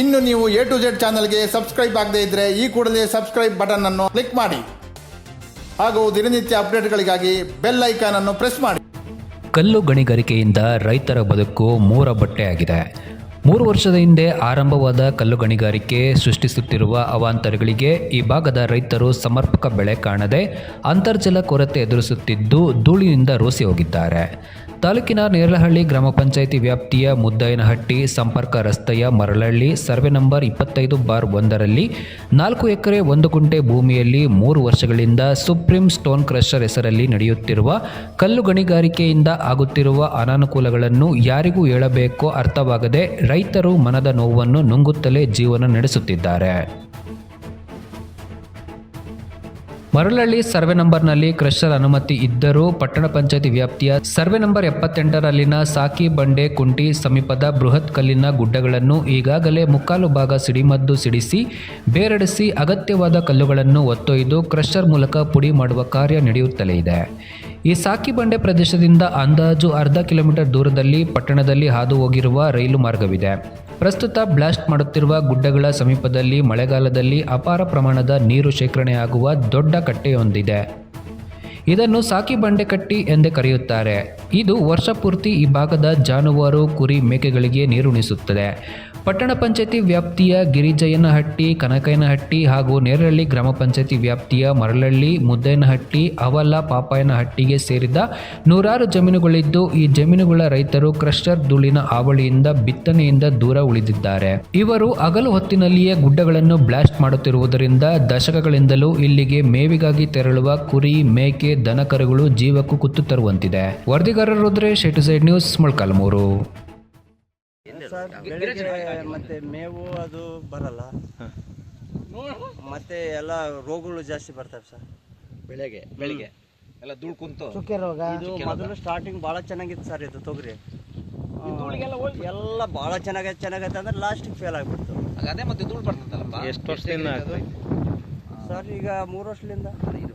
ಇನ್ನು ನೀವು A to Z ಚಾನಲ್ಗೆ ಸಬ್ಸ್ಕ್ರೈಬ್ ಆಗದೇ ಇದ್ರೆ ಈ ಕೂಡಲೇ ಸಬ್ಸ್ಕ್ರೈಬ್ ಬಟನ್ ಅನ್ನು ಕ್ಲಿಕ್ ಮಾಡಿ. ಹಾಗೂ ದಿನನಿತ್ಯ ಅಪ್ಡೇಟ್ಗಳಿಗಾಗಿ ಬೆಲ್ ಐಕಾನ್ ಅನ್ನು ಪ್ರೆಸ್ ಮಾಡಿ. ಕಲ್ಲು ಗಣಿಗಾರಿಕೆಯಿಂದ ರೈತರ ಬದುಕು ಮೂರ ಬಟ್ಟೆಯಾಗಿದೆ. ಮೂರು ವರ್ಷದ ಹಿಂದೆ ಆರಂಭವಾದ ಕಲ್ಲು ಗಣಿಗಾರಿಕೆ ಸೃಷ್ಟಿಸುತ್ತಿರುವ ಅವಾಂತರಗಳಿಗೆ ಈ ಭಾಗದ ರೈತರು ಸಮರ್ಪಕ ಬೆಳೆ ಕಾಣದೆ ಅಂತರ್ಜಲ ಕೊರತೆ ಎದುರಿಸುತ್ತಿದ್ದು ಧೂಳಿನಿಂದ ರೋಸಿ ಹೋಗಿದ್ದಾರೆ. ತಾಲೂಕಿನ ನೇರಲಹಳ್ಳಿ ಗ್ರಾಮ ಪಂಚಾಯಿತಿ ವ್ಯಾಪ್ತಿಯ ಮುದ್ದಯ್ಯನಹಟ್ಟಿ ಸಂಪರ್ಕ ರಸ್ತೆಯ ಮರಳಹಳ್ಳಿ ಸರ್ವೆ ನಂಬರ್ ಇಪ್ಪತ್ತೈದು ಬಾರ್ ಒಂದರಲ್ಲಿ ನಾಲ್ಕು ಎಕರೆ ಒಂದು ಗುಂಟೆ ಭೂಮಿಯಲ್ಲಿ ಮೂರು ವರ್ಷಗಳಿಂದ ಸುಪ್ರೀಂ ಸ್ಟೋನ್ ಕ್ರಷರ್ ಹೆಸರಲ್ಲಿ ನಡೆಯುತ್ತಿರುವ ಕಲ್ಲು ಗಣಿಗಾರಿಕೆಯಿಂದ ಆಗುತ್ತಿರುವ ಅನಾನುಕೂಲಗಳನ್ನು ಯಾರಿಗೂ ಹೇಳಬೇಕೋ ಅರ್ಥವಾಗದೆ ರೈತರು ಮನದ ನೋವನ್ನು ನುಂಗುತ್ತಲೇ ಜೀವನ ನಡೆಸುತ್ತಿದ್ದಾರೆ. ಮರಳಹಳ್ಳಿ ಸರ್ವೆ ನಂಬರ್ನಲ್ಲಿ ಕ್ರಷರ್ ಅನುಮತಿ ಇದ್ದರೂ ಪಟ್ಟಣ ಪಂಚಾಯತಿ ವ್ಯಾಪ್ತಿಯ ಸರ್ವೆ ನಂಬರ್ ಎಪ್ಪತ್ತೆಂಟರಲ್ಲಿನ ಸಾಕಿ ಬಂಡೆ ಕುಂಟಿ ಸಮೀಪದ ಬೃಹತ್ ಕಲ್ಲಿನ ಗುಡ್ಡಗಳನ್ನು ಈಗಾಗಲೇ ಮುಕ್ಕಾಲು ಭಾಗ ಸಿಡಿಮದ್ದು ಸಿಡಿಸಿ, ಬೇರೆಡಿಸಿ ಅಗತ್ಯವಾದ ಕಲ್ಲುಗಳನ್ನು ಒತ್ತೊಯ್ದು ಕ್ರಷರ್ ಮೂಲಕ ಪುಡಿ ಮಾಡುವ ಕಾರ್ಯ ನಡೆಯುತ್ತಲೇ ಇದೆ. ಈ ಸಾಕಿ ಬಂಡೆ ಪ್ರದೇಶದಿಂದ ಅಂದಾಜು ಅರ್ಧ ಕಿಲೋಮೀಟರ್ ದೂರದಲ್ಲಿ ಪಟ್ಟಣದಲ್ಲಿ ಹಾದು ಹೋಗಿರುವ ರೈಲು ಮಾರ್ಗವಿದೆ. ಪ್ರಸ್ತುತ ಬ್ಲಾಸ್ಟ್ ಮಾಡುತ್ತಿರುವ ಗುಡ್ಡಗಳ ಸಮೀಪದಲ್ಲಿ ಮಳೆಗಾಲದಲ್ಲಿ ಅಪಾರ ಪ್ರಮಾಣದ ನೀರು ಶೇಖರಣೆಯಾಗುವ ದೊಡ್ಡ ಕಟ್ಟೆಯೊಂದಿದೆ. ಇದನ್ನು ಸಾಕಿ ಬಂಡೆ ಕಟ್ಟಿ ಎಂದೇ ಕರೆಯುತ್ತಾರೆ. ಇದು ವರ್ಷ ಪೂರ್ತಿ ಈ ಭಾಗದ ಜಾನುವಾರು, ಕುರಿ ಮೇಕೆಗಳಿಗೆ ನೀರುಣಿಸುತ್ತದೆ. ಪಟ್ಟಣ ಪಂಚಾಯತಿ ವ್ಯಾಪ್ತಿಯ ಗಿರಿಜಯ್ಯನಹಟ್ಟಿ, ಕನಕಯ್ಯನಹಟ್ಟಿ ಹಾಗೂ ನೇರಹಳ್ಳಿ ಗ್ರಾಮ ಪಂಚಾಯತಿ ವ್ಯಾಪ್ತಿಯ ಮರಳಹಳ್ಳಿ ಮುದ್ದಯ್ಯನಹಟ್ಟಿ ಅವಲ ಪಾಪಾಯನಹಟ್ಟಿಗೆ ಸೇರಿದ ನೂರಾರು ಜಮೀನುಗಳಿದ್ದು, ಈ ಜಮೀನುಗಳ ರೈತರು ಕ್ರಷರ್ ಧೂಳಿನ ಹಾವಳಿಯಿಂದ ಬಿತ್ತನೆಯಿಂದ ದೂರ ಉಳಿದಿದ್ದಾರೆ. ಇವರು ಹಗಲು ಹೊತ್ತಿನಲ್ಲಿಯೇ ಗುಡ್ಡಗಳನ್ನು ಬ್ಲಾಸ್ಟ್ ಮಾಡುತ್ತಿರುವುದರಿಂದ ದಶಕಗಳಿಂದಲೂ ಇಲ್ಲಿಗೆ ಮೇವಿಗಾಗಿ ತೆರಳುವ ಕುರಿ, ಮೇಕೆ ದನಕರುಗಳು ಜೀವಕ್ಕೂ ಕುತ್ತು ತರುವಂತಿದೆ. ವರದಿಗಾರರು ರುದ್ರೆ ಸೈಡ್ ನ್ಯೂಸ್ ಮೊಳಕಾಲ್ಮೂರು. ಸರ್ ಬೆಳಿಗ್ಗೆ ಮತ್ತೆ ಮೇವು ಅದು ಬರಲ್ಲ. ಮತ್ತೆ ಎಲ್ಲ ರೋಗಗಳು ಜಾಸ್ತಿ ಬರ್ತವೆ ಸರ್. ಬೆಳೆಗೆ ಬೆಳಿಗ್ಗೆ. ಎಲ್ಲ ಧೂಳು ಕುಂತು. ಇದು ಮೊದಲು ಸ್ಟಾರ್ಟಿಂಗ್ ಭಾಳ ಚೆನ್ನಾಗಿತ್ತು ಸರ್ ಇದು ತೊಗರಿ. ಎಲ್ಲ ಭಾಳ ಚೆನ್ನಾಗೈತೆ ಚೆನ್ನಾಗೈತೆ ಅಂದ್ರೆ ಲಾಸ್ಟಿಗೆ ಫೇಲ್ ಆಗಿಬಿಡ್ತು. ಆಗ ಅದೇ ಮತ್ತೆ ಧೂಳು ಬರ್ತದಲ್ಲ? ಎಷ್ಟು ವರ್ಷದಿಂದ? ಸರ್ ಈಗ ಮೂರು ವರ್ಷದಿಂದ. ಇದು